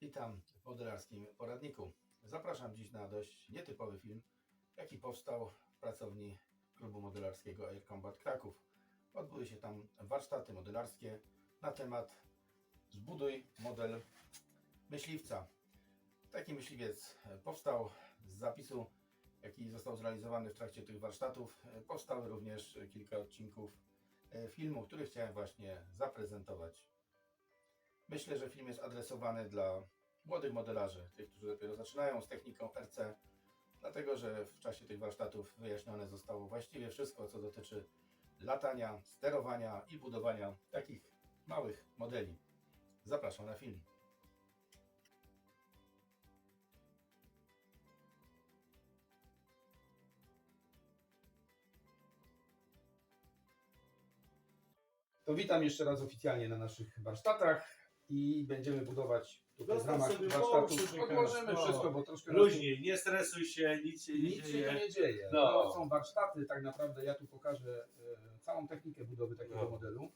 Witam w modelarskim poradniku. Zapraszam dziś na dość nietypowy film, jaki powstał w pracowni klubu modelarskiego Air Combat Kraków. Odbyły się tam warsztaty modelarskie na temat zbuduj model myśliwca. Taki myśliwiec powstał z zapisu, jaki został zrealizowany w trakcie tych warsztatów. Powstały również kilka odcinków e, filmu, który chciałem właśnie zaprezentować Myślę, że film jest adresowany dla młodych modelarzy, tych, którzy dopiero zaczynają z techniką RC, dlatego że w czasie tych warsztatów wyjaśnione zostało właściwie wszystko, co dotyczy latania, sterowania i budowania takich małych modeli. Zapraszam na film. To witam jeszcze raz oficjalnie na naszych warsztatach i będziemy budować tutaj w Zostaw ramach sobie warsztatów. połóż, Odłożymy no. wszystko, bo troszkę Luźniej, nie stresuj się, nic się nie nic się dzieje. nie dzieje. No. To są warsztaty, tak naprawdę ja tu pokażę e, całą technikę budowy takiego No. modelu.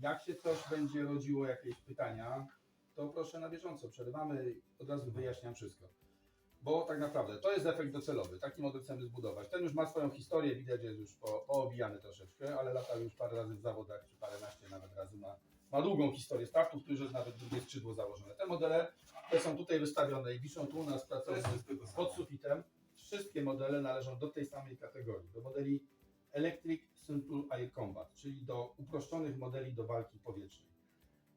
Jak się coś będzie rodziło, jakieś pytania, to proszę na bieżąco, przerywamy, od razu wyjaśniam wszystko. Bo tak naprawdę to jest efekt docelowy, taki model chcemy zbudować. Ten już ma swoją historię, widać jest już po, poobijany troszeczkę, ale latał już parę razy w zawodach, czy paręnaście nawet razy ma, ma długą historię startów, tu już jest nawet drugie skrzydło założone. Te modele, te są tutaj wystawione i wiszą tu u nas pracowni pod sufitem. Wszystkie modele należą do tej samej kategorii, do modeli Electric Simple Air Combat, czyli do uproszczonych modeli do walki powietrznej.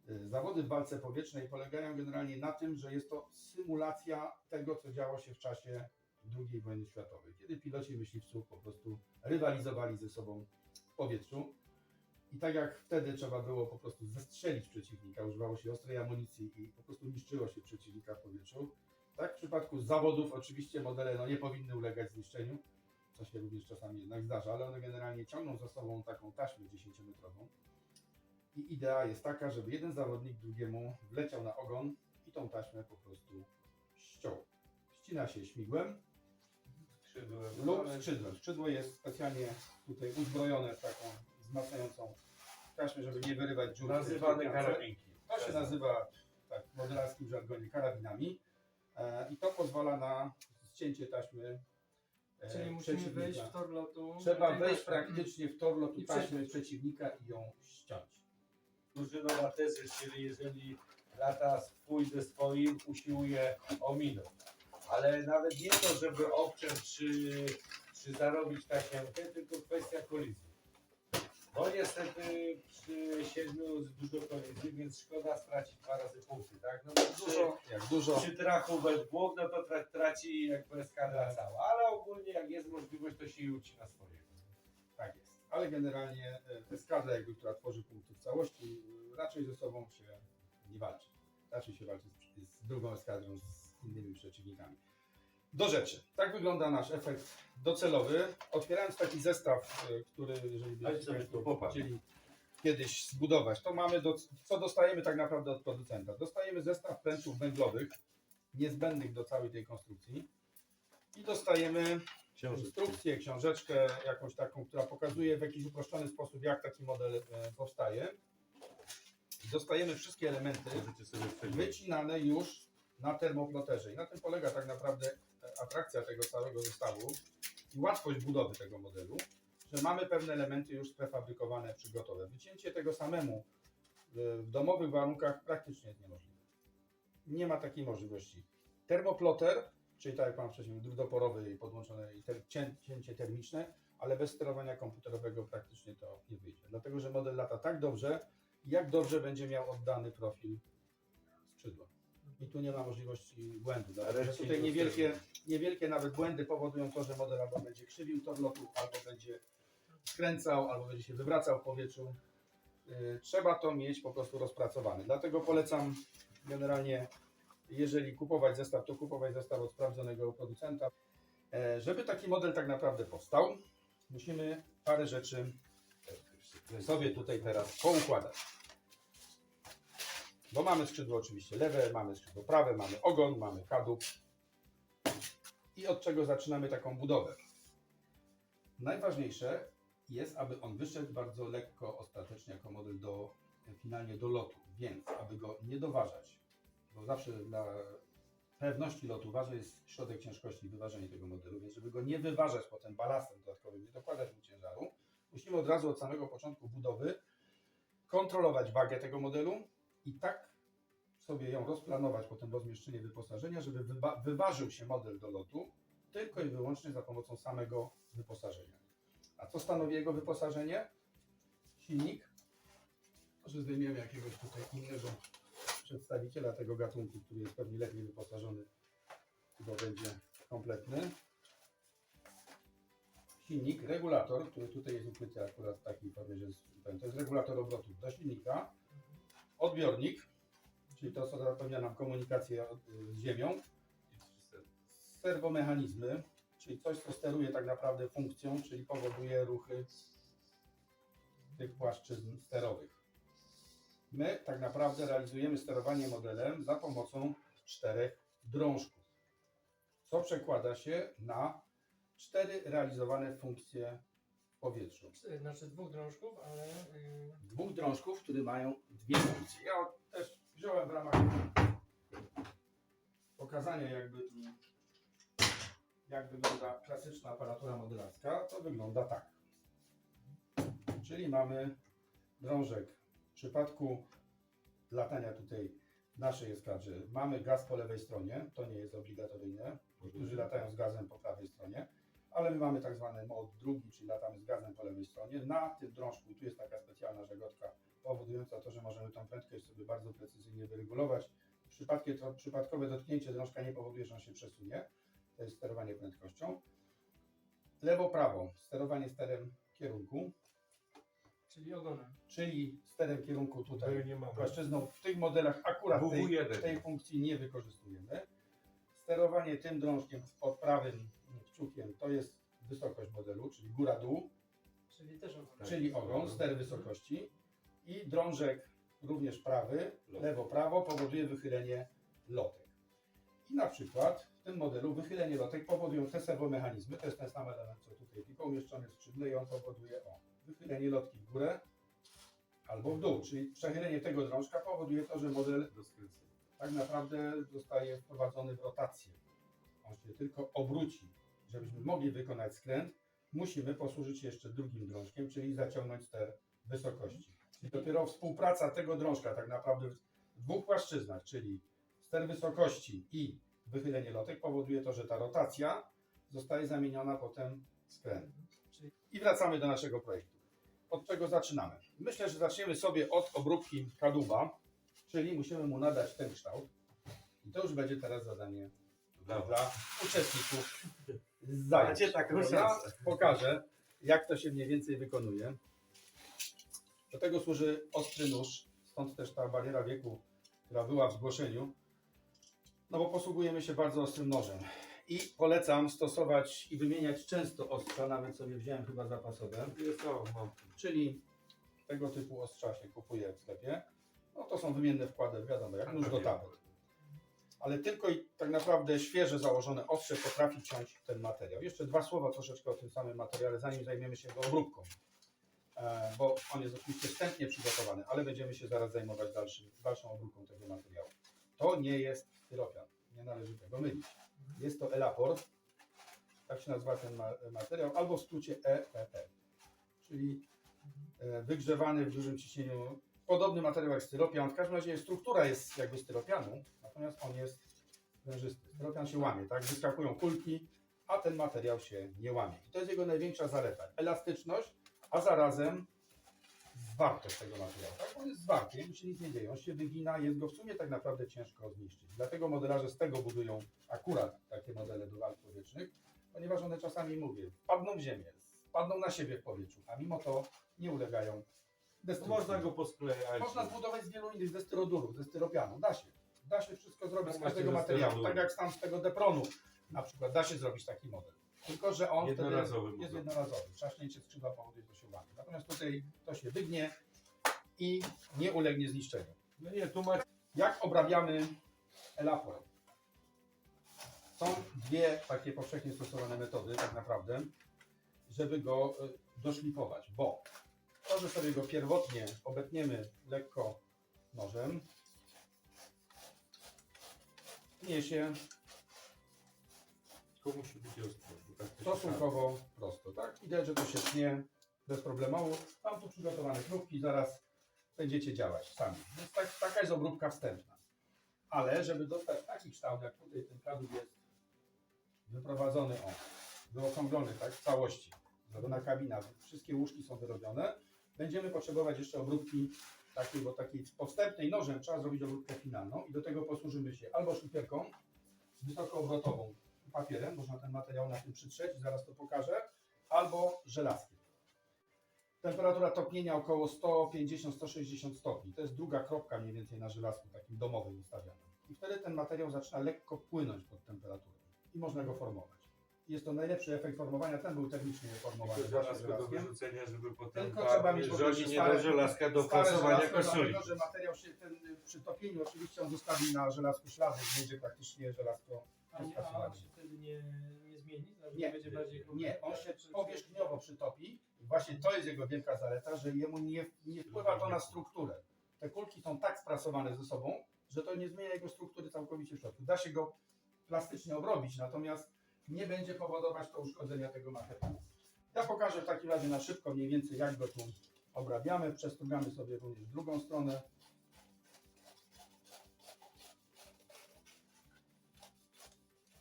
Y, Zawody w walce powietrznej polegają generalnie na tym, że jest to symulacja tego, co działo się w czasie II wojny światowej, kiedy piloci myśliwców po prostu rywalizowali ze sobą w powietrzu. I tak jak wtedy trzeba było po prostu zestrzelić przeciwnika, używało się ostrej amunicji i po prostu niszczyło się przeciwnika w powietrzu, tak, w przypadku zawodów oczywiście modele no, nie powinny ulegać zniszczeniu, co się również czasami jednak zdarza, ale one generalnie ciągną za sobą taką taśmę 10-metrową. I idea jest taka, żeby jeden zawodnik drugiemu wleciał na ogon i tą taśmę po prostu ściął. Ścina się śmigłem Skrzydłem. lub Ale- skrzydłem. Skrzydło jest specjalnie tutaj uzbrojone w taką wzmacniającą taśmę, żeby nie wyrywać dziur. Nazywane karabinki. To się nazywa tak, w modelarskim żargonie karabinami e, i to pozwala na ścięcie taśmy e, Czyli musimy przeciwnika. wejść w tor lotu. Trzeba wejść taśmy. praktycznie w tor lotu I taśmy przeciąć. przeciwnika i ją ściąć. Drużynowa też jest, czyli jeżeli lata swój ze swoim, usiłuje ominąć. Ale nawet nie to, żeby obciąć czy, czy zarobić tasiemkę, tylko kwestia kolizji. Bo niestety przy siedmiu z dużo kolizji, więc szkoda stracić dwa razy punkty, tak? No bo przy, Dużo, jak dużo. przy trachu we dwóch, no to tra traci jakby eskadra cała. Ale ogólnie jak jest możliwość, to się i ucina swojego. Tak jest. Ale generalnie e, eskadra, jakby, która tworzy punkty w całości, e, raczej ze sobą się nie walczy. Raczej się walczy z, z drugą eskadrą, z innymi przeciwnikami. Do rzeczy. Tak wygląda nasz efekt docelowy. Otwierając taki zestaw, e, który, jeżeli byście Państwo chcieli kiedyś zbudować, to mamy, do, co dostajemy tak naprawdę od producenta? Dostajemy zestaw prętów węglowych, niezbędnych do całej tej konstrukcji i dostajemy instrukcję, książeczkę jakąś taką, która pokazuje w jakiś uproszczony sposób, jak taki model e, powstaje. Dostajemy wszystkie elementy wycinane już na termoploterze. I na tym polega tak naprawdę atrakcja tego całego zestawu i łatwość budowy tego modelu, że mamy pewne elementy już prefabrykowane, przygotowane. Wycięcie tego samemu e, w domowych warunkach praktycznie jest niemożliwe. Nie ma takiej możliwości. Termoploter, czyli tak jak Pan wcześniej mówił, drut doporowy i podłączone i ter, cię, cięcie termiczne, ale bez sterowania komputerowego praktycznie to nie wyjdzie. Dlatego, że model lata tak dobrze, jak dobrze będzie miał oddany profil skrzydła. I tu nie ma możliwości błędu. Dlatego, tutaj nie niewielkie, niewielkie nawet błędy powodują to, że model albo będzie krzywił tor lotu, albo będzie skręcał, albo będzie się wywracał w powietrzu. Yy, Trzeba to mieć po prostu rozpracowane. Dlatego polecam generalnie, jeżeli kupować zestaw, to kupować zestaw od sprawdzonego producenta. E, Żeby taki model tak naprawdę powstał, musimy parę rzeczy sobie tutaj teraz poukładać. Bo mamy skrzydło oczywiście lewe, mamy skrzydło prawe, mamy ogon, mamy kadłub. I od czego zaczynamy taką budowę? Najważniejsze jest, aby on wyszedł bardzo lekko ostatecznie jako model do, finalnie do lotu, więc aby go nie doważać, bo zawsze dla pewności lotu ważny jest środek ciężkości i wyważenie tego modelu, więc żeby go nie wyważać potem balastem dodatkowym, nie dokładać mu ciężaru, musimy od razu od samego początku budowy kontrolować wagę tego modelu i tak sobie ją rozplanować potem rozmieszczenie wyposażenia, żeby wyba- wyważył się model do lotu tylko i wyłącznie za pomocą samego wyposażenia. A co stanowi jego wyposażenie? Silnik. Może zdejmiemy jakiegoś tutaj innego przedstawiciela tego gatunku, który jest pewnie lepiej wyposażony, bo będzie kompletny. Silnik, regulator, który tutaj jest ukryty akurat w takiej formie, że jest, to jest regulator obrotów do silnika, odbiornik, czyli to, co zapewnia nam komunikację y, z ziemią, serwomechanizmy, czyli coś, co steruje tak naprawdę funkcją, czyli powoduje ruchy tych płaszczyzn sterowych. My tak naprawdę realizujemy sterowanie modelem za pomocą czterech drążków, co przekłada się na cztery realizowane funkcje powietrzu. Znaczy dwóch drążków, ale yy, Dwóch drążków, które mają dwie funkcje. Ja też wziąłem w ramach pokazania jakby jak wygląda klasyczna aparatura modelarska, to wygląda tak. Czyli mamy drążek. W przypadku latania tutaj naszej eskadrze mamy gaz po lewej stronie, to nie jest obligatoryjne, którzy latają z gazem po prawej stronie, ale my mamy tak zwany mod drugi, czyli latamy z gazem po lewej stronie. Na tym drążku tu jest taka specjalna żegotka powodująca to, że możemy tą prędkość sobie bardzo precyzyjnie wyregulować. Przypadkowe dotknięcie drążka nie powoduje, że on się przesunie. To jest sterowanie prędkością. Lewo-prawo, sterowanie sterem kierunku, czyli ogonem. czyli sterem kierunku tutaj nie mamy. płaszczyzną w tych modelach akurat tej, WW1. tej funkcji nie wykorzystujemy. Sterowanie tym drążkiem pod prawym kciukiem to jest wysokość modelu, czyli góra-dół, Czyli też ogonem. Tak. czyli ogon, ster wysokości i drążek również prawy, Lot. lewo-prawo powoduje wychylenie lotek. I na przykład w tym modelu wychylenie lotek powodują te serwomechanizmy, to jest ten sam element co tutaj, tylko umieszczony w skrzydle i on powoduje o, wychylenie lotki w górę albo w dół, czyli przechylenie tego drążka powoduje to, że model tak naprawdę zostaje wprowadzony w rotację. On się tylko obróci. Żebyśmy mogli wykonać skręt, musimy posłużyć jeszcze drugim drążkiem, czyli zaciągnąć ster wysokości. Czyli dopiero współpraca tego drążka tak naprawdę w dwóch płaszczyznach, czyli ster wysokości i wychylenie lotek powoduje to, że ta rotacja zostaje zamieniona potem w skręt. Czyli I wracamy do naszego projektu. Od czego zaczynamy? Myślę, że zaczniemy sobie od obróbki kadłuba, czyli musimy mu nadać ten kształt. I to już będzie teraz zadanie dla uczestników zajęć. Macie taką Ja szansę. pokażę, jak to się mniej więcej wykonuje. Do tego służy ostry nóż, stąd też ta bariera wieku, która była w zgłoszeniu. No bo posługujemy się bardzo ostrym nożem. I polecam stosować i wymieniać często ostrza, nawet sobie wziąłem chyba zapasowe Jest to, mam. czyli tego typu ostrza się kupuje w sklepie. No to są wymienne wkłady, wiadomo, jak nóż do tabel. Ale tylko i tak naprawdę świeże założone ostrze potrafi ciąć ten materiał. Jeszcze dwa słowa troszeczkę o tym samym materiale, zanim zajmiemy się go obróbką. E, bo on jest oczywiście wstępnie przygotowany, ale będziemy się zaraz zajmować dalszym, dalszą obróbką tego materiału. To nie jest styropian, nie należy tego mylić. Jest to elaport, tak się nazywa ten ma- materiał, albo w skrócie EPP, czyli e, wygrzewany w dużym ciśnieniu, podobny materiał jak styropian. W każdym razie struktura jest jakby styropianu, natomiast on jest wężysty. Styropian się łamie, tak? Wyskakują kulki, a ten materiał się nie łamie. I to jest jego największa zaleta. Elastyczność, a zarazem zwartość tego materiału. Tak? On jest zwarty, jemu się nic nie dzieje. On się wygina, jest go w sumie tak naprawdę ciężko zniszczyć. Dlatego modelarze z tego budują akurat takie modele do walk powietrznych, ponieważ one czasami, mówię, wpadną w ziemię, spadną na siebie w powietrzu, a mimo to nie ulegają destrukcji. Można go posklejać. Można zbudować z wielu innych, ze styrodurów, ze styropianu. Da się. Da się wszystko zrobić z No każdego materiału. styroduru. Tak jak stan z tego depronu na przykład. Da się zrobić taki model. Tylko, że on wtedy Jednorazowy jest jednorazowy. Trzaśnięcie skrzydła powoduje, łamie. Natomiast tutaj to się wygnie i nie ulegnie zniszczeniu. No nie, tu macie. Jak obrabiamy elaport? Są dwie takie powszechnie stosowane metody tak naprawdę, żeby go y, doszlifować, bo to, że sobie go pierwotnie obetniemy lekko nożem, tnie się Tylko musi być ostro. bo tak to się stosunkowo prosto, tak? Widać, że to się tnie bez problemu. Mam tu przygotowane próbki, zaraz będziecie działać sami. Więc tak, taka jest obróbka wstępna. Ale żeby dostać taki kształt, jak tutaj ten kadłub jest wyprowadzony, o, wyokrąglony, tak, w całości, zrobiona kabina, wszystkie łóżki są wyrobione, będziemy potrzebować jeszcze obróbki takiej, bo takiej podstępnej nożem trzeba zrobić obróbkę finalną i do tego posłużymy się albo szlifierką wysokoobrotową, papierem, można ten materiał na tym przytrzeć, zaraz to pokażę, albo żelazkiem. Temperatura topnienia około 150-160 stopni. To jest druga kropka mniej więcej na żelazku, takim domowym ustawianym. I wtedy ten materiał zaczyna lekko płynąć pod temperaturą i można go formować. Jest to najlepszy efekt formowania, ten był termicznie formowany Tylko żelazko do wyrzucenia, żeby potem Tylko trzeba mieć po prostu żoli nie stare- do żelazka do prasowania koszuli. Dlatego, że materiał się ten przy topieniu oczywiście on zostawi na żelazku ślady, będzie praktycznie żelazko A, nie, a on się wtedy nie, nie zmieni? Znaczy Nie, będzie bardziej Nie, on się powierzchniowo przytopi. I właśnie to jest jego wielka zaleta, że jemu nie, nie wpływa to na strukturę. Te kulki są tak sprasowane ze sobą, że to nie zmienia jego struktury całkowicie w środku. Da się go plastycznie obrobić, natomiast nie będzie powodować to uszkodzenia tego materiału. Ja pokażę w takim razie na szybko mniej więcej jak go tu obrabiamy. Przestrugamy sobie również drugą stronę.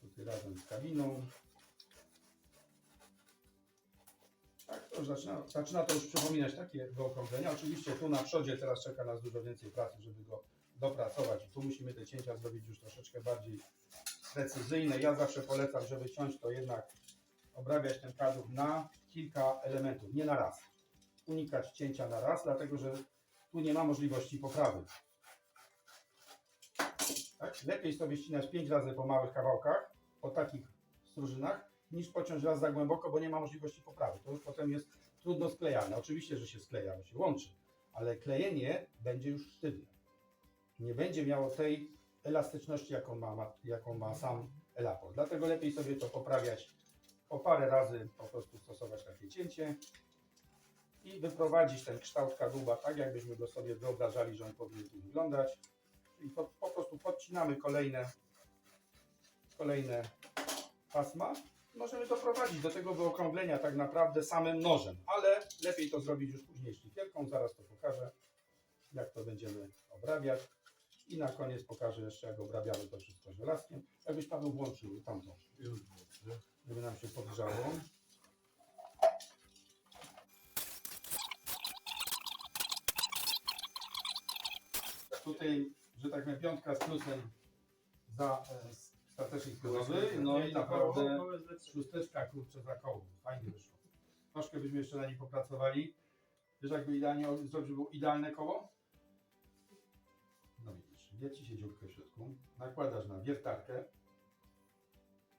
Tutaj razem z kabiną. Tak, to już zaczyna, zaczyna to już przypominać takie wyokrąglenia. Oczywiście tu na przodzie teraz czeka nas dużo więcej pracy, żeby go dopracować. Tu musimy te cięcia zrobić już troszeczkę bardziej precyzyjne. Ja zawsze polecam, żeby ciąć to jednak obrabiać ten kadłub na kilka elementów, nie na raz. Unikać cięcia na raz, dlatego że tu nie ma możliwości poprawy. Tak? Lepiej sobie ścinać 5 razy po małych kawałkach, po takich strужynach, niż pociąć raz za głęboko, bo nie ma możliwości poprawy. To już potem jest trudno sklejane. Oczywiście, że się skleja, bo się łączy, ale klejenie będzie już sztywne. Nie będzie miało tej elastyczności, jaką ma, ma, jaką ma sam elapor. Dlatego lepiej sobie to poprawiać po parę razy, po prostu stosować takie cięcie i wyprowadzić ten kształt kadłuba tak, jakbyśmy go sobie wyobrażali, że on powinien tu wyglądać. Czyli po, po prostu podcinamy kolejne, kolejne pasma. Możemy doprowadzić do tego wyokrąglenia tak naprawdę samym nożem, ale lepiej to zrobić już później szlifierką. Zaraz to pokażę, jak to będziemy obrabiać. I na koniec pokażę jeszcze, jak obrabiamy to wszystko żelazkiem. Jakbyś Paweł włączył tamtą, Już dobrze. żeby nam się podgrzało. Tutaj, że tak powiem, piątka z plusem za e, statecznik płynowy. No i naprawdę szósteczka kurczę za koło. Fajnie wyszło. Troszkę byśmy jeszcze na nim popracowali. Wiesz, jakby idealnie było idealne koło? Wierci się dziurkę w środku, nakładasz na wiertarkę,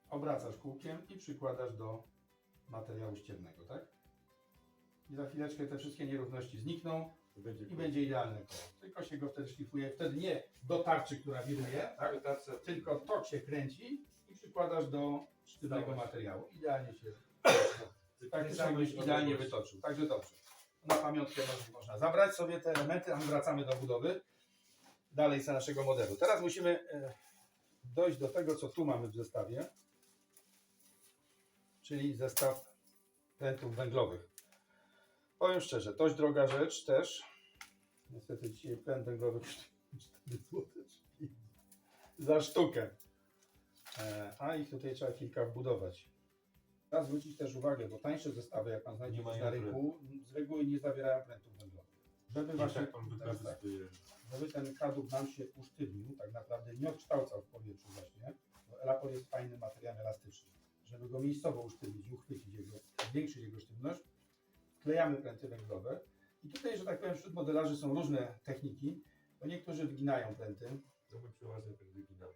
obracasz kółkiem i przykładasz do materiału ściernego, tak? I za chwileczkę te wszystkie nierówności znikną będzie i będzie idealne koło. Tylko się go wtedy szlifuje, wtedy nie do tarczy, która wiruje, tak? tylko to się kręci i przykładasz do sztywnego materiału. Idealnie się tak samo byś idealnie wytoczył. Także dobrze. Na pamiątkę można- można zabrać sobie te elementy, a my wracamy do budowy dalej za naszego modelu. Teraz musimy e, dojść do tego, co tu mamy w zestawie, czyli zestaw prętów węglowych. Powiem szczerze, dość droga rzecz też. Niestety dzisiaj pręt węglowy kosztuje 4 zł za sztukę. E, A ich tutaj trzeba kilka wbudować. Trzeba zwrócić też uwagę, bo tańsze zestawy, jak pan znajdzie na rynku, z reguły nie zawierają prętów węglowych. Żeby właśnie tak pan tak. Żeby ten kadłub nam się usztywnił, tak naprawdę nie odkształcał w powietrzu właśnie, bo elapor jest fajnym materiałem elastycznym. Żeby go miejscowo usztywnić i uchwycić jego, zwiększyć jego sztywność, wklejamy pręty węglowe. I tutaj, że tak powiem, wśród modelarzy są różne techniki, bo niektórzy wyginają pręty, To my przeważnie tak wyginamy.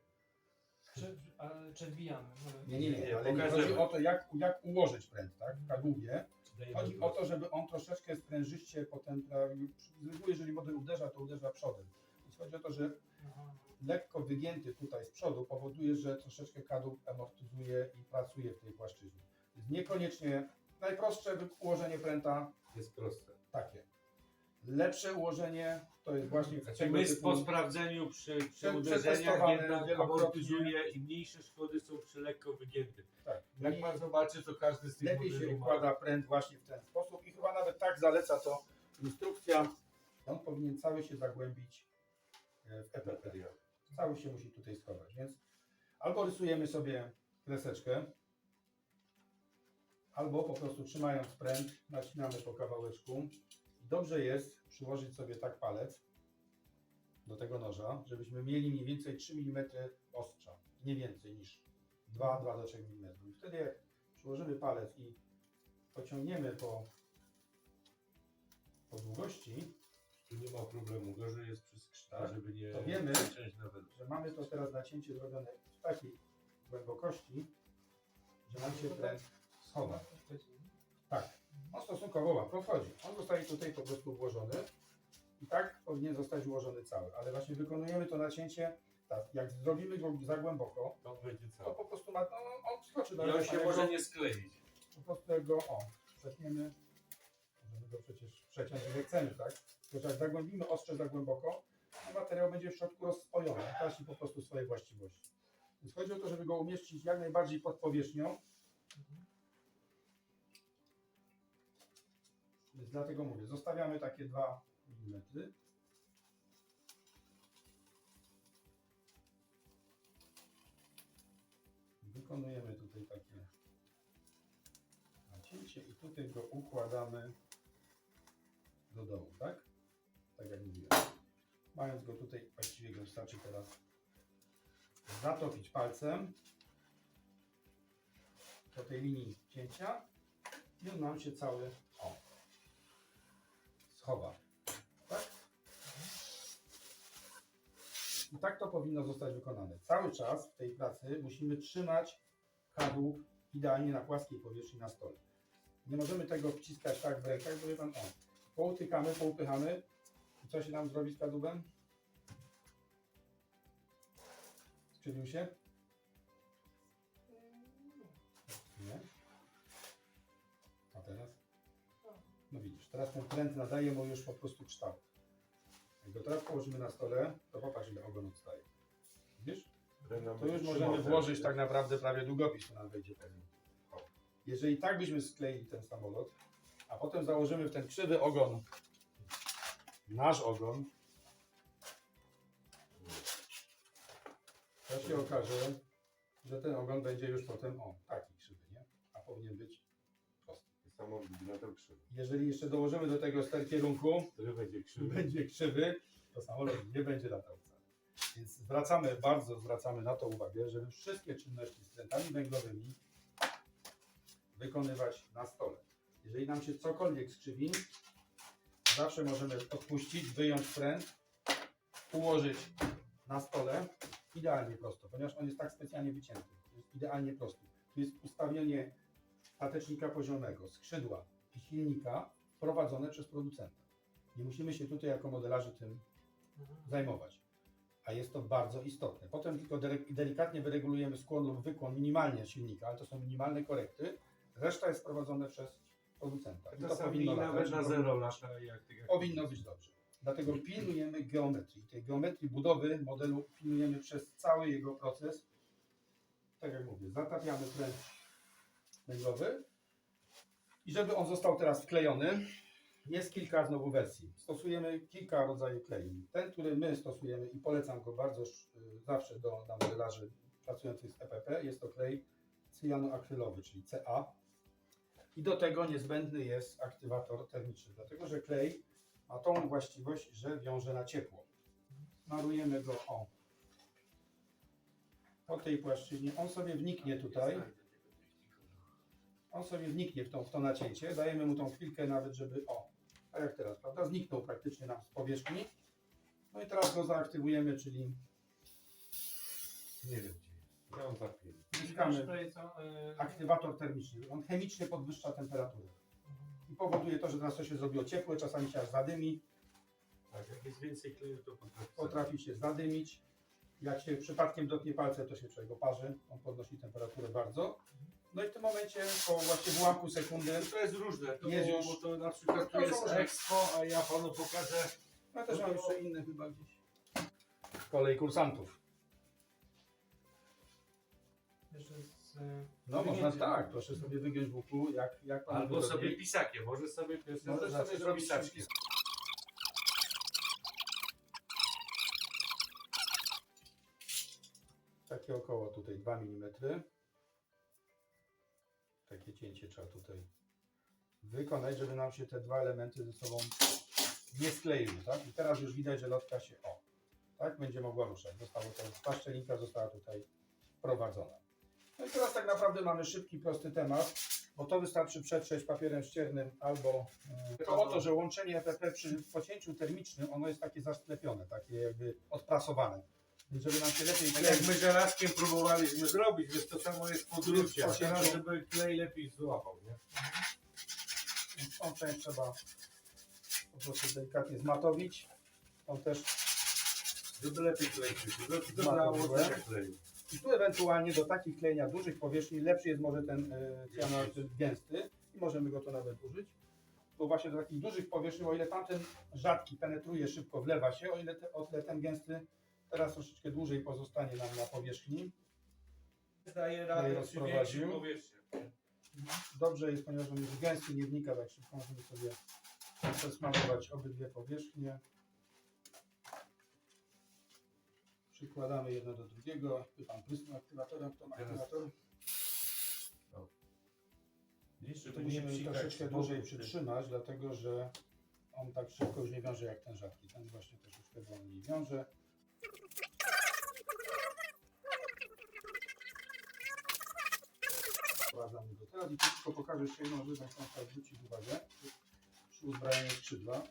Czy, ale czy wbijamy? Nie, nie, nie, Nie, ale nie chodzi o to, jak, jak ułożyć pręt, tak, w kadłubie. Chodzi o to, żeby on troszeczkę sprężyście potem, z reguły jeżeli model uderza, to uderza przodem. Więc chodzi o to, że Aha. lekko wygięty tutaj z przodu powoduje, że troszeczkę kadłub amortyzuje i pracuje w tej płaszczyźnie. Więc niekoniecznie najprostsze ułożenie pręta Jest proste. takie. Lepsze ułożenie to jest właśnie Znaczy tego my typu- po sprawdzeniu przy, przy Prze- uderzeniach przetestowane jednak wielokrotnie. amortyzuje i mniejsze szkody są przy lekko wygiętym. tak, Jak pan zobaczy, to każdy z tych lepiej się modeli ma- układa pręt właśnie w ten sposób i chyba nawet tak zaleca to instrukcja. On powinien cały się zagłębić e, w EPP. Cały się musi tutaj schować, więc albo rysujemy sobie kreseczkę, albo po prostu trzymając pręt, nacinamy po kawałeczku. Dobrze jest przyłożyć sobie tak palec do tego noża, żebyśmy mieli mniej więcej 3 mm ostrza, nie więcej niż 2-2 do 3 mm. I wtedy jak przyłożymy palec i pociągniemy po, po długości, Tu nie ma problemu, gorzej jest przy skrzydle, Tak. żeby nie To wiemy. część nawet. że mamy to teraz nacięcie zrobione w takiej głębokości, że nam się pręt schowa. Tak, on stosunkowo łatwo wchodzi. On zostaje tutaj po prostu włożony i tak powinien zostać ułożony cały. Ale właśnie wykonujemy to nacięcie tak. Jak zrobimy go za głęboko, To będzie to cały. po prostu ma, no, on skoczy I on się może go- nie skleić. Po prostu jak go, o, przetniemy, możemy go przecież przeciąć ile chcemy, tak? Tylko jak zagłębimy ostrze za głęboko, to materiał będzie w środku rozspojony, traci po prostu swoje właściwości. Więc chodzi o to, żeby go umieścić jak najbardziej pod powierzchnią. Więc dlatego mówię, zostawiamy takie 2 mm. Wykonujemy tutaj takie nacięcie i tutaj go układamy do dołu, tak? Tak jak mówiłem. Mając go tutaj, właściwie go wystarczy teraz zatopić palcem do tej linii cięcia i on nam się cały Tak? I tak to powinno zostać wykonane. Cały czas w tej pracy musimy trzymać kadłub idealnie na płaskiej powierzchni na stole. Nie możemy tego wciskać tak w rękach, bo wie pan, o, poupychamy i co się nam zrobi z kadłubem? Skrzywił się? Teraz ten pręt nadaje mu już po prostu kształt. Jak go teraz położymy na stole, to popatrz ile ogon odstaje. Widzisz? To już możemy włożyć tak naprawdę prawie długopis, to nam wejdzie pewnie. Jeżeli tak byśmy skleili ten samolot, a potem założymy w ten krzywy ogon nasz ogon, to się okaże, że ten ogon będzie już potem, o, taki krzywy, nie? A powinien być na ten krzywy. Jeżeli jeszcze dołożymy do tego ster kierunku, To będzie krzywy. będzie krzywy, to samolot nie będzie latał wcale. Więc zwracamy, bardzo zwracamy na to uwagę, żeby wszystkie czynności z prętami węglowymi wykonywać na stole. Jeżeli nam się cokolwiek skrzywi, zawsze możemy odpuścić, wyjąć pręt, ułożyć na stole idealnie prosto, ponieważ on jest tak specjalnie wycięty. Jest idealnie prosty. Tu jest ustawienie statecznika poziomego, skrzydła i silnika prowadzone przez producenta. Nie musimy się tutaj jako modelarze tym zajmować. A jest to bardzo istotne. Potem tylko delikatnie wyregulujemy skłon lub wykłon minimalnie silnika, ale to są minimalne korekty. Reszta jest prowadzona przez producenta. I to powinno nawet na zero lata, jak, jak Powinno być dobrze. Dlatego pilnujemy geometrii. Tej geometrii budowy modelu pilnujemy przez cały jego proces. Tak jak mówię, zatapiamy pręt węglowy. I żeby on został teraz wklejony, jest kilka znowu wersji. Stosujemy kilka rodzajów klei. Ten, który my stosujemy i polecam go bardzo y, zawsze do, modelarzy pracujących z EPP, jest to klej cyjanoakrylowy, czyli CA. I do tego niezbędny jest aktywator termiczny, dlatego że klej ma tą właściwość, że wiąże na ciepło. Smarujemy go o po tej płaszczyźnie. On sobie wniknie tutaj. On sobie wniknie w, tą, w to nacięcie. Dajemy mu tą chwilkę nawet, żeby o, tak jak teraz, prawda? Zniknął praktycznie nam z powierzchni. No i teraz go zaaktywujemy, czyli Nie wiem gdzie jest. Ja wciskamy Tutaj co, e, aktywator termiczny. On chemicznie podwyższa temperaturę. I powoduje to, że teraz to się zrobiło ciepłe, czasami się aż zadymi. Tak, jak jest więcej kleju, to potrafi. potrafi się zadymić. Jak się przypadkiem dotknie palce, to się człowiek oparzy. On podnosi temperaturę bardzo. No i w tym momencie po właśnie w ułamku sekundy, To jest różne, to, Jest bo, już- bo to na przykład tu To jest. Expo, a ja panu pokażę no też mam jeszcze inne chyba gdzieś. Kolej kursantów. Jeszcze z... e, No można tak, proszę sobie wygiąć w łuku, jak, jak pan albo sobie pisakiem, może sobie Możesz zacząć sobie zrobić pisaczkiem. Takie około tutaj 2 mm. Takie cięcie trzeba tutaj wykonać, żeby nam się te dwa elementy ze sobą nie skleiły, tak? I teraz już widać, że lotka się o, tak? Będzie mogła ruszać. Zostało to, ta szczelinka została tutaj wprowadzona. No i teraz tak naprawdę mamy szybki, prosty temat, bo to wystarczy przetrzeć papierem ściernym albo e, to o to, że łączenie EPP przy pocięciu termicznym, ono jest takie zasklepione, takie jakby odprasowane. Żeby nam się lepiej Tak jak my żelazkiem próbowaliśmy zrobić, więc to samo jest w Jest teraz żeby klej lepiej złapał, nie? Więc tą część trzeba po prostu delikatnie zmatowić. Tą też Żeby lepiej klej do Zmatowiłem. nałożenia kleju. i tu ewentualnie do takich klejenia dużych powierzchni lepszy jest może ten cyjanotyp gęsty i możemy go to nawet użyć. Bo właśnie do takich dużych powierzchni, o ile tamten rzadki penetruje szybko, wlewa się, o ile, te, o ile ten gęsty teraz troszeczkę dłużej pozostanie nam na powierzchni. Daje radę przy rozprowadził. powierzchni. Dobrze jest, ponieważ on jest gęsty, nie wnika tak szybko, możemy sobie przesmarować obydwie powierzchnie. Przykładamy jedno do drugiego. Wie pan aktywatorem, kto ma Teraz- aktywator? Żeby nie musimy troszeczkę dłużej przytrzymać, dlatego że on tak szybko już nie wiąże jak ten rzadki. Ten właśnie troszeczkę wolniej wiąże. Wprowadzamy go teraz i tylko pokażę jeszcze jedną rzecz, na którą trzeba zwrócić uwagę. Przy uzbrajaniu skrzydła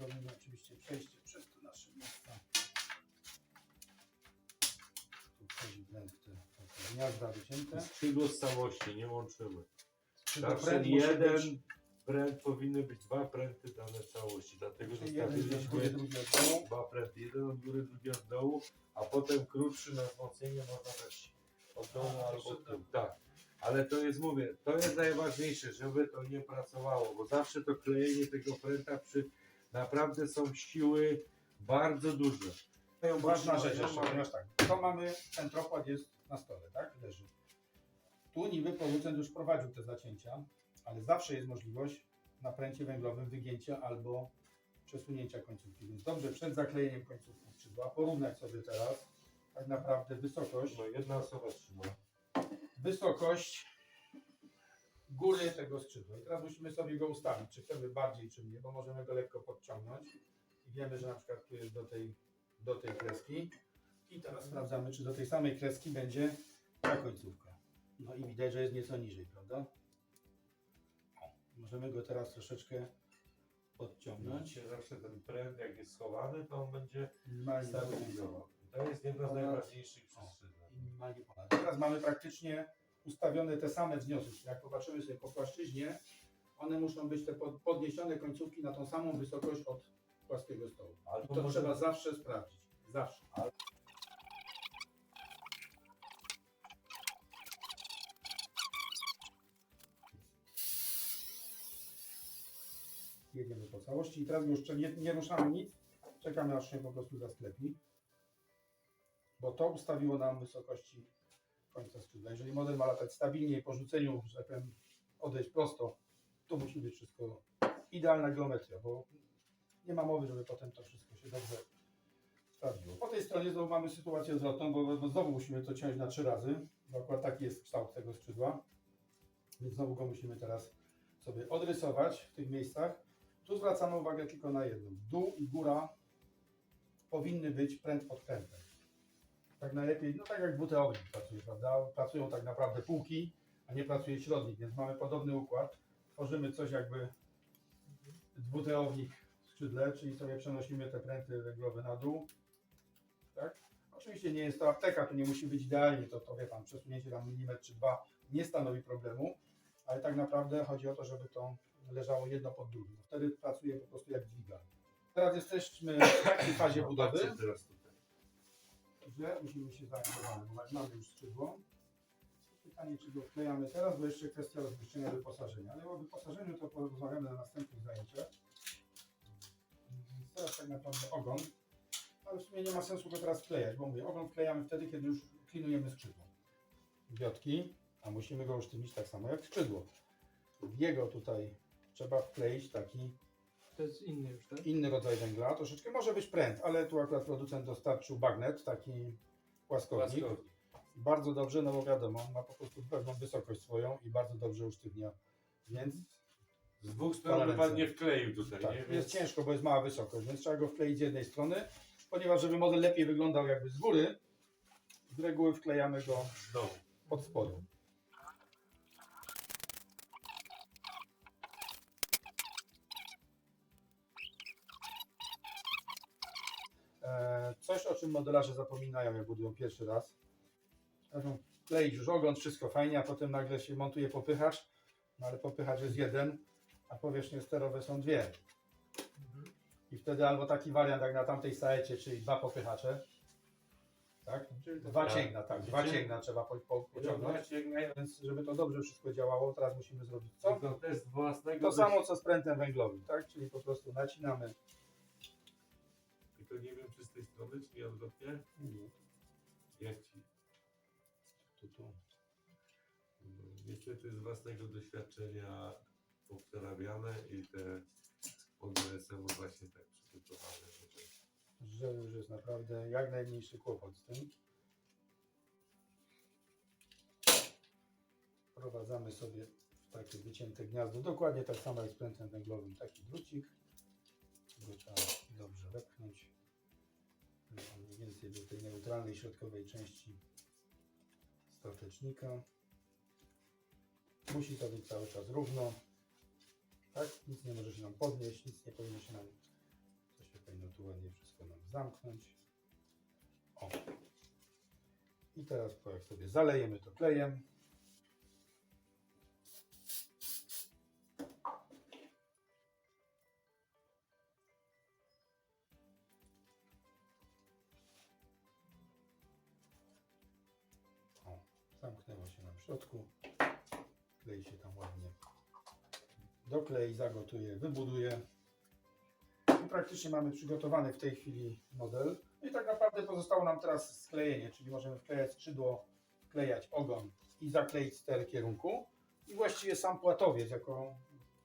robimy oczywiście przejście przez te nasze miejsca. Tu wchodzi blend w te, te gniazda wycięte. Skrzydło z całości, nie łączymy. Skrzydło Zawsze jeden być- pręt powinny być dwa pręty dane całości. Dlatego od dołu. dwa pręty. Jeden od góry, drugi od dołu, a potem krótszy na wzmocnienie można dać od dołu A, albo tyłu. Tak. Ale to jest, mówię, to jest najważniejsze, żeby to nie pracowało, bo zawsze to klejenie tego pręta przy naprawdę są siły bardzo duże. Ważna rzecz jeszcze, ponieważ tak, to mamy, ten tropłat jest na stole, tak, leży. Tu niby producent już prowadził te zacięcia, ale zawsze jest możliwość na pręcie węglowym wygięcia albo przesunięcia końcówki. Więc dobrze przed zaklejeniem końcówki skrzydła porównać sobie teraz tak naprawdę wysokość, No jedna osoba trzyma. wysokość góry tego skrzydła. I teraz musimy sobie go ustawić, czy chcemy bardziej, czy mniej, bo możemy go lekko podciągnąć. I wiemy, że na przykład tu jest do tej, do tej kreski. I teraz sprawdzamy, czy do tej samej kreski będzie ta końcówka. No i widać, że jest nieco niżej, prawda? Możemy go teraz troszeczkę podciągnąć. Zawsze ten pręt, jak jest schowany, to on będzie stabilizował. To jest jedna z najważniejszych przestrzeni. i minimalnie ponad. Teraz mamy praktycznie ustawione te same wzniosły. Jak popatrzymy sobie po płaszczyźnie, one muszą być te pod- podniesione końcówki na tą samą wysokość od płaskiego stołu. I Albo to może- trzeba zawsze sprawdzić. Zawsze. Jedziemy po całości i teraz już nie, nie ruszamy nic. Czekamy aż się po prostu zasklepi. Bo to ustawiło nam wysokości końca skrzydła. Jeżeli model ma latać stabilnie i po rzuceniu, że tak powiem, odejść prosto, to musi być wszystko idealna geometria, bo nie ma mowy, żeby potem to wszystko się dobrze sprawdziło. Po tej stronie znowu mamy sytuację zwrotną, bo, bo znowu musimy to ciąć na trzy razy, bo akurat taki jest kształt tego skrzydła. Więc znowu go musimy teraz sobie odrysować w tych miejscach. Tu zwracamy uwagę tylko na jedno. Dół i góra powinny być pręt pod. Tak najlepiej, no tak jak WTO pracuje, prawda? Pracują tak naprawdę półki, a nie pracuje środnik, więc mamy podobny układ. Tworzymy coś jakby dwuteownik w skrzydle, czyli sobie przenosimy te pręty węglowe na dół. Tak? Oczywiście nie jest to apteka, tu nie musi być idealnie, to, to wie Pan, przesunięcie tam milimetr czy dwa nie stanowi problemu, ale tak naprawdę chodzi o to, żeby to leżało jedno pod drugim. Wtedy pracuje po prostu jak dźwiga. Teraz jesteśmy w takiej fazie No, budowy. teraz. Że musimy się jak mamy już skrzydło. Pytanie, czy go wklejamy teraz, bo jeszcze kwestia rozmieszczenia wyposażenia. Ale o wyposażeniu to porozmawiamy na następnych zajęciach. Teraz tak naprawdę ogon. Ale w sumie nie ma sensu go teraz wklejać, bo mówię, ogon wklejamy wtedy, kiedy już klinujemy skrzydło. Biotki, a musimy go usztywnić tak samo jak skrzydło. W jego tutaj trzeba wkleić taki To jest inny już, tak? inny rodzaj węgla, troszeczkę może być pręt, ale tu akurat producent dostarczył bagnet, taki płaskownik. Płaskownik. Bardzo dobrze, no bo wiadomo, on ma po prostu pewną wysokość swoją i bardzo dobrze usztywnia, więc Z dwóch stron by pan nie wkleił tutaj, tak, nie? jest Więc ciężko, bo jest mała wysokość, więc trzeba go wkleić z jednej strony, ponieważ żeby model lepiej wyglądał jakby z góry, z reguły wklejamy go z dołu. od spodu. Coś, o czym modelarze zapominają, jak budują pierwszy raz. Każą kleić już ogon, wszystko fajnie, a potem nagle się montuje popychacz, no ale popychacz jest jeden, a powierzchnie sterowe są dwie. Mhm. I wtedy albo taki wariant jak na tamtej saecie, czyli dwa popychacze, tak? Czyli to Dwa Tak. cięgna, tak, dwa cięgna trzeba po, po, pociągnąć. Więc żeby to dobrze wszystko działało, teraz musimy zrobić co? Własnego... To samo co z prętem węglowym, tak? Czyli po prostu nacinamy. Tylko nie wiem, czy z tej strony, czy nie odwrotnie. Jak ci... Tu, tu. No, Niestety z własnego doświadczenia poprzerabiane i te modele są właśnie tak przygotowane, Że już jest naprawdę jak najmniejszy kłopot z tym. Wprowadzamy sobie w takie wycięte gniazdo, dokładnie tak samo jak z prętem węglowym, taki drucik. Go trzeba dobrze wepchnąć. Więcej do tej neutralnej środkowej części statecznika. Musi to być cały czas równo. Tak? Nic nie może się nam podnieść, nic nie powinno się nam to się powinno tu ładnie wszystko nam zamknąć. O. I teraz po jak sobie zalejemy to klejem. Środku. Klej się tam ładnie doklei, zagotuje, wybuduje. I praktycznie mamy przygotowany w tej chwili model. I tak naprawdę pozostało nam teraz sklejenie, czyli możemy wklejać skrzydło, wklejać ogon i zakleić ster kierunku. I właściwie sam płatowiec jako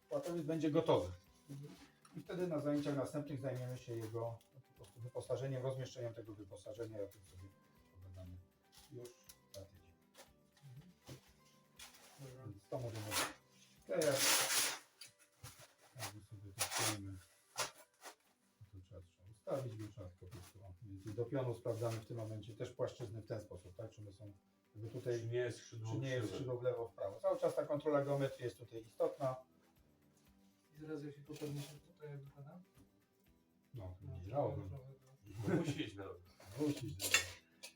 płatowiec będzie gotowy. I wtedy na zajęciach następnych zajmiemy się jego po prostu wyposażeniem, rozmieszczeniem tego wyposażenia. Ja tym sobie pogadamy już to możemy. Jakby sobie to wklejmy. To trzeba, trzeba ustawić go, trzeba po prostu. więcej Do pionu sprawdzamy w tym momencie też płaszczyzny w ten sposób, tak? Czy one są, czy tutaj, nie jest skrzydło czy nie jest skrzydło w lewo, w prawo. Cały czas ta kontrola geometrii jest tutaj istotna. I zaraz jak się to podniesie, to, to jak wypada? No, No, będzie na ogon. trochę to- Musi iść na Musi,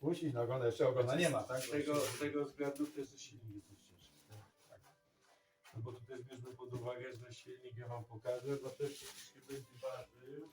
musi na ogon, jeszcze ogona nie ma, tak? Z tego, z tego względu też, silnik jest? No no bo tutaj bierzmy pod uwagę, że silnik ja Wam pokażę, bo też się będzie ważył.